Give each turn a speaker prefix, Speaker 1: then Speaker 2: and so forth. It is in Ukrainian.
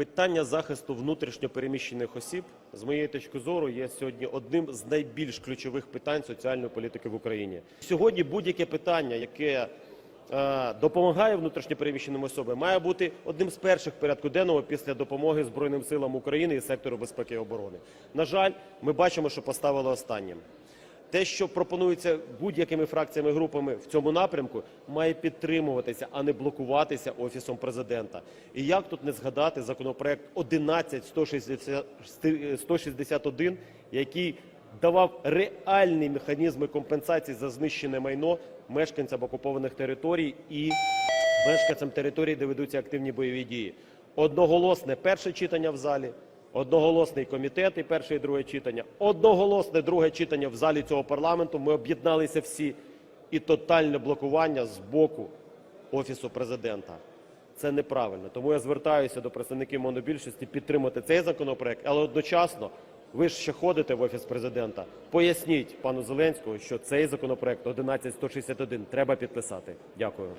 Speaker 1: Питання захисту внутрішньо переміщених осіб, з моєї точки зору, є сьогодні одним з найбільш ключових питань соціальної політики в Україні. Сьогодні будь-яке питання, яке е, допомагає внутрішньо переміщеним особам, має бути одним з перших порядку денного після допомоги Збройним силам України і сектору безпеки і оборони. На жаль, ми бачимо, що поставили останнім. Те, що пропонується будь-якими фракціями групами в цьому напрямку, має підтримуватися, а не блокуватися офісом президента. І як тут не згадати законопроект 11161, який давав реальні механізми компенсації за знищене майно мешканцям окупованих територій і мешканцям територій, де ведуться активні бойові дії. Одноголосне перше читання в залі, одноголосний комітет і перше і друге читання, одноголосне друге читання в залі цього парламенту. Ми об'єдналися всі і тотальне блокування з боку офісу президента. Це неправильно. Тому я звертаюся до представників монобільшості підтримати цей законопроект, але одночасно ви ж ще ходите в офіс президента. Поясніть пану Зеленському, що цей законопроект 11161 треба підписати. Дякую.